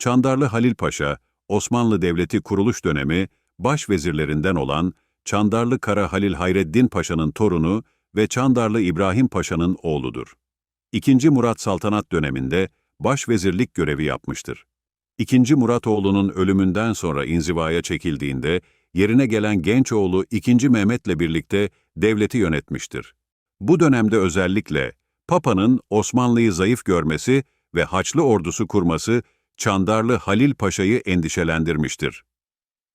Çandarlı Halil Paşa, Osmanlı Devleti kuruluş dönemi başvezirlerinden olan Çandarlı Kara Halil Hayreddin Paşa'nın torunu ve Çandarlı İbrahim Paşa'nın oğludur. İkinci Murat Saltanat döneminde başvezirlik görevi yapmıştır. İkinci Muratoğlu'nun ölümünden sonra inzivaya çekildiğinde yerine gelen genç oğlu 2. Mehmet'le birlikte devleti yönetmiştir. Bu dönemde özellikle Papa'nın Osmanlı'yı zayıf görmesi ve Haçlı ordusu kurması Çandarlı Halil Paşa'yı endişelendirmiştir.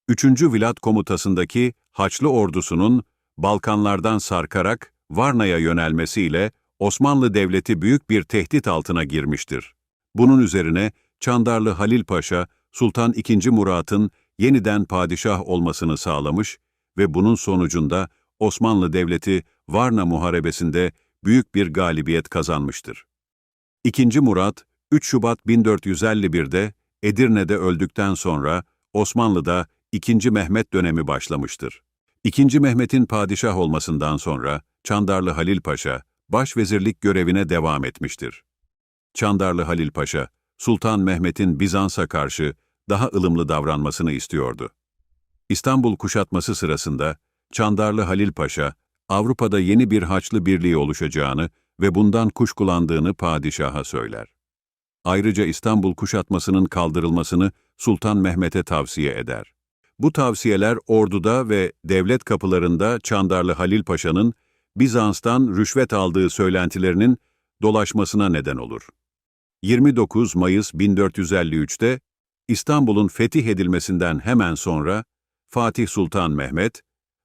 3. Vilat komutasındaki Haçlı ordusunun Balkanlardan sarkarak Varna'ya yönelmesiyle Osmanlı Devleti büyük bir tehdit altına girmiştir. Bunun üzerine Çandarlı Halil Paşa, Sultan II. Murat'ın yeniden padişah olmasını sağlamış ve bunun sonucunda Osmanlı Devleti Varna Muharebesi'nde büyük bir galibiyet kazanmıştır. II. Murat, 3 Şubat 1451'de Edirne'de öldükten sonra Osmanlı'da II. Mehmet dönemi başlamıştır. II. Mehmet'in padişah olmasından sonra Çandarlı Halil Paşa, başvezirlik görevine devam etmiştir. Çandarlı Halil Paşa, Sultan Mehmet'in Bizans'a karşı daha ılımlı davranmasını istiyordu. İstanbul kuşatması sırasında Çandarlı Halil Paşa, Avrupa'da yeni bir Haçlı Birliği oluşacağını ve bundan kuşkulandığını padişaha söyler. Ayrıca İstanbul kuşatmasının kaldırılmasını Sultan Mehmet'e tavsiye eder. Bu tavsiyeler orduda ve devlet kapılarında Çandarlı Halil Paşa'nın Bizans'tan rüşvet aldığı söylentilerinin dolaşmasına neden olur. 29 Mayıs 1453'te İstanbul'un fetih edilmesinden hemen sonra Fatih Sultan Mehmet,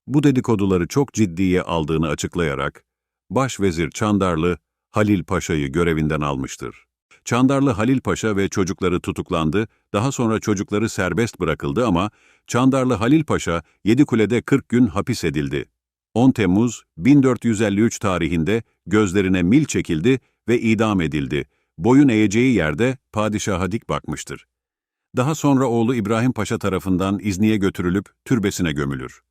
bu dedikoduları çok ciddiye aldığını açıklayarak, Başvezir Çandarlı Halil Paşa'yı görevinden almıştır. Çandarlı Halil Paşa ve çocukları tutuklandı, daha sonra çocukları serbest bırakıldı ama Çandarlı Halil Paşa Yedikule'de 40 gün hapis edildi. 10 Temmuz 1453 tarihinde gözlerine mil çekildi ve idam edildi. Boyun eğeceği yerde padişaha dik bakmıştır. Daha sonra oğlu İbrahim Paşa tarafından İzni'ye götürülüp türbesine gömülür.